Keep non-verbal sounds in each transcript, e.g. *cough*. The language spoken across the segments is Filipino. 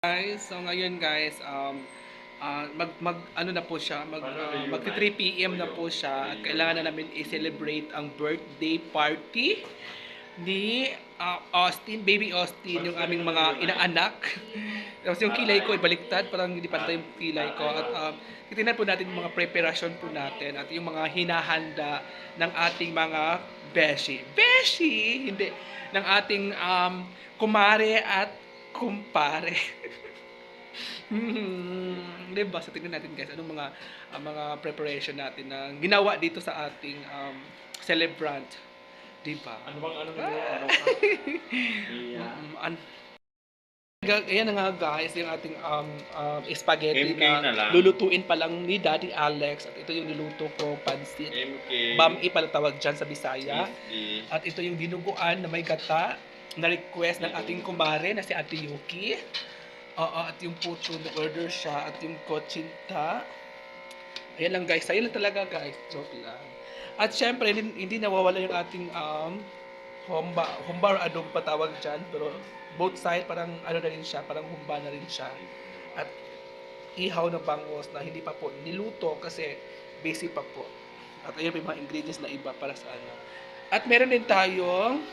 guys. So ngayon guys, um ah, mag mag ano na po siya, mag ah, mag 3 PM na po siya at kailangan na namin i-celebrate ang birthday party ni ah, Austin, baby Austin, yung aming mga inaanak. *laughs* Tapos yung kilay ko ibaliktad, parang hindi pantay yung kilay ko at um, titingnan po natin yung mga preparation po natin at yung mga hinahanda ng ating mga beshi. Beshi! Hindi. Ng ating um, kumare at kumpare. *laughs* hmm, 'di ba? So tingnan natin guys anong mga ang mga preparation natin na ginawa dito sa ating um, celebrant. 'Di ba? Ano bang ano mo? Ano ka? Yeah. Um, an- Ayan na nga guys, yung ating um, um, spaghetti MK na, na lang. lulutuin pa lang ni Daddy Alex at ito yung niluto ko, pansit. MK. Bami pala tawag dyan sa Bisaya. At ito yung dinuguan na may gata na request ng ating kumare na si Ate Yuki. Oo, at yung puto na order siya at yung kotsinta. Ayan lang guys, sa'yo lang talaga guys. Joke lang. At syempre, hindi, nawawala yung ating um, humba, humba or adobo pa tawag dyan. Pero both side, parang ano na rin siya, parang humba na rin siya. At ihaw na bangos na hindi pa po niluto kasi basic pa po. At ayun yung mga ingredients na iba para sa ano. At meron din tayong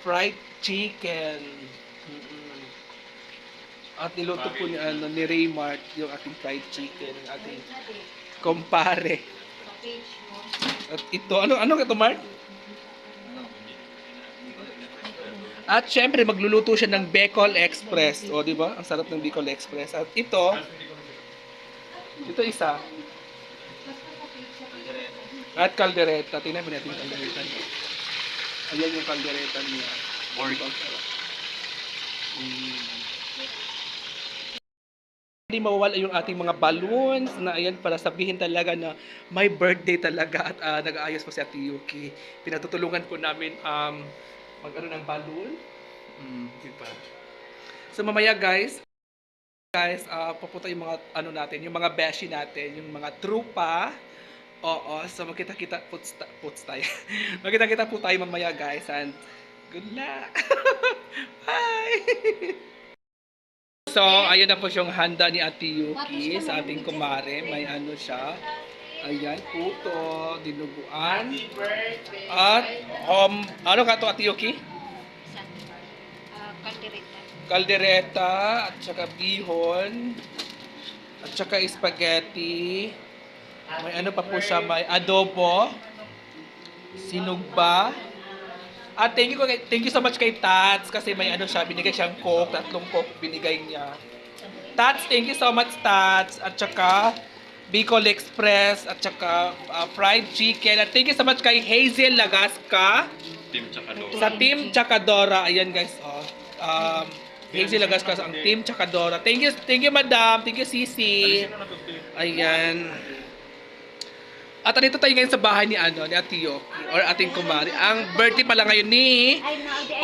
fried chicken. Mm-mm. At niluto po ni, ano, ni Raymart yung ating fried chicken, yung ating kumpare. At ito, ano, ano ka to, Mark? At syempre, magluluto siya ng Bicol Express. O, di ba? Ang sarap ng Bicol Express. At ito, ito isa. At kaldereta. Tingnan mo natin yung kaldereta. Ayan yung kaldereta niya. Sarap. Mm. Hindi mawawala yung ating mga balloons na ayan para sabihin talaga na may birthday talaga at ah, nag-aayos po si Ate Yuki. Pinatutulungan po namin um, mag ano ng balloon. Mm, di ba? So mamaya guys, guys, ah pupunta yung mga ano natin, yung mga beshi natin, yung mga trupa. Oo, so magkita-kita ta- puts tayo. *laughs* magkita-kita po tayo mamaya guys and good luck. *laughs* Bye. *laughs* So, ayun na po yung handa ni Ate Yuki sa ating kumare. May ano siya. Ayan, puto, dinuguan. At, um, ano ka to Ate Yuki? Ah, kaldereta. Kaldereta, at saka bihon, at saka spaghetti. May ano pa po siya, may adobo, sinugba. At thank you, thank you so much kay Tats kasi may ano siya, binigay siyang coke, tatlong coke binigay niya. Tats, thank you so much Tats. At saka Bicol Express, at saka ah, fried chicken. At thank you so much kay Hazel Lagasca Team tsaka do. sa Team Chakadora. Ayan guys, oh. Um, Hazel Lagasca ang Team Chakadora. Thank you, thank you madam. Thank you Sisi. Ayan. At andito tayo ngayon sa bahay ni ano, ni Ate Yoki, or ating kumari. Ang birthday pala ngayon ni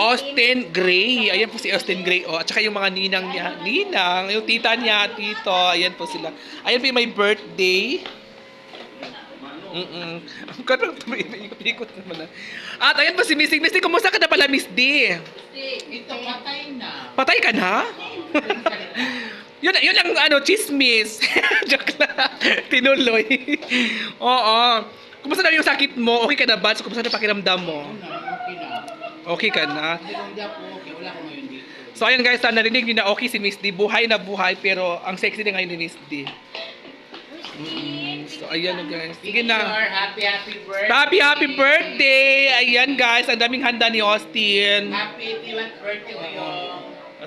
Austin Gray. Ayan po si Austin Gray. Oh, at saka yung mga ninang niya. Ninang, yung tita niya, tito. Ayan po sila. Ayan po yung may birthday. Mm-mm. Ang karang ikot-ikot naman na. At ayan po si Miss D. Miss D, kumusta ka na pala, Miss D? Ito, patay na. Patay ka na? *laughs* yun, yun ang ano, chismis. *laughs* Joke lang. Tinuloy. Oo. Kumusta na yung sakit mo? Okay ka na ba? So, kumusta na pakiramdam mo? Okay na. Okay ka na? Hindi lang di ako okay. Wala ko ngayon dito. So ayan guys, ah, narinig niyo na okay si Miss D. Buhay na buhay pero ang sexy din ngayon ni Miss D. Mm, so ayan na guys. Sige na. Happy, happy birthday. Happy happy birthday! Ayan guys, ang daming handa ni Austin. Happy 81st birthday ko yung...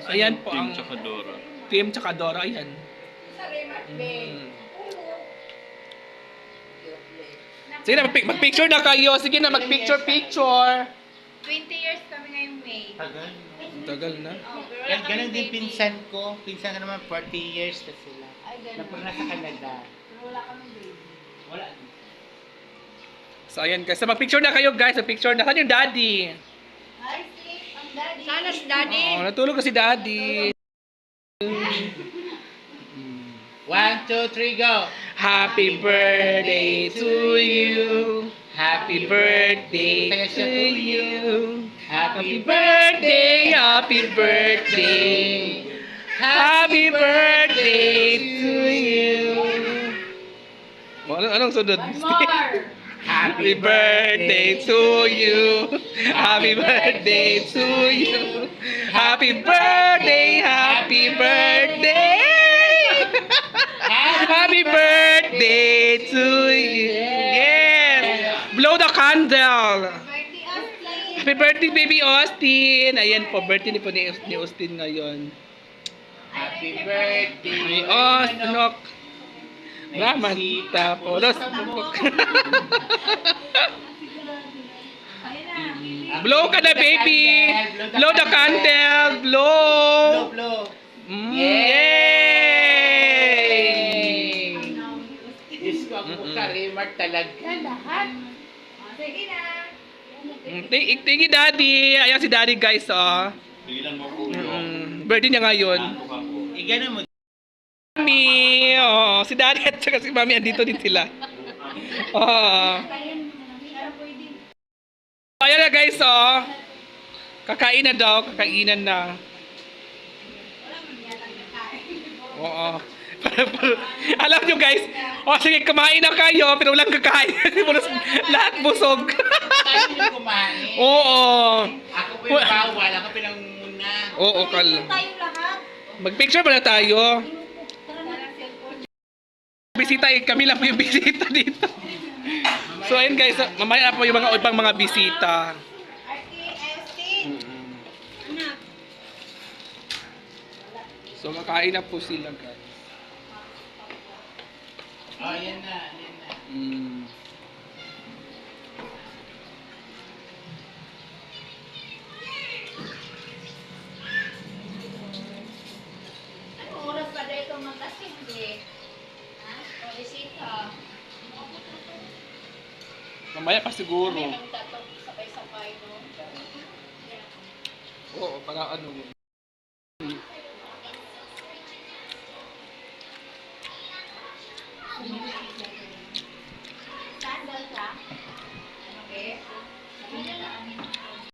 Ayan po ang- tsaka Dora. Team tsaka Dora, ayan. Mm. Sige na, magpic- mag-picture na kayo. Sige na, mag-picture, picture. 20 years kami ngayong May. Tagal. Tagal na. Oh, pero wala Gan kami ganun din baby. pinsan ko. Pinsan ko naman 40 years na sila. Ay, ganun. Napuna sa Canada. Pero wala kami baby. Wala. So ayan guys, so mag-picture na kayo guys. Mag-picture na. Saan yung daddy? Hi, sis. Ang daddy. Sana si daddy. Oo, natulog kasi daddy. One, two, three, go! Happy birthday to you. Happy birthday to you. Happy birthday, happy birthday. Happy birthday to you. Ano, anong sunod? Happy birthday to you. Happy birthday to you. Happy birthday, happy birthday. Happy birthday to you. Yes. Blow the candle. Happy birthday, baby Austin. Ayan po, birthday ni po ni, ni Austin ngayon. Happy birthday. Ay, Austin. po. Dos. *laughs* Blow ka na, baby. Blow the candle. Blow, Blow. blow. Mm, Yay! Karimar talaga. Lahat. Sige na. Thank, thank you, Daddy. Ayan si Daddy, guys, oh. Mo ko. Mm, birthday niya ngayon. Igana mo. Mami, oh, si Daddy at saka si Mami, andito din sila. *laughs* Oh. Ayan na, guys, oh. Kakain na daw, kakainan na. Oo. Alam nyo guys, oh sige kumain na kayo, pero walang kakain. *laughs* Lahat busog. Tayo yung kumain. Oo. Ako po yung bawal. Ako pinanguna. Oo, kal. Mag-picture ba na tayo? Bisita, eh, kami lang po yung bisita dito. So ayun guys, mamaya na po yung mga ibang mga bisita. So kakain na po sila guys. Oh, yan na. Yan na. Mm. Anong oras pa dito? Hindi. Ha? O, isita. Mamaya pa siguro. May nagtatok sabay-sabay, no? Oo, para ano.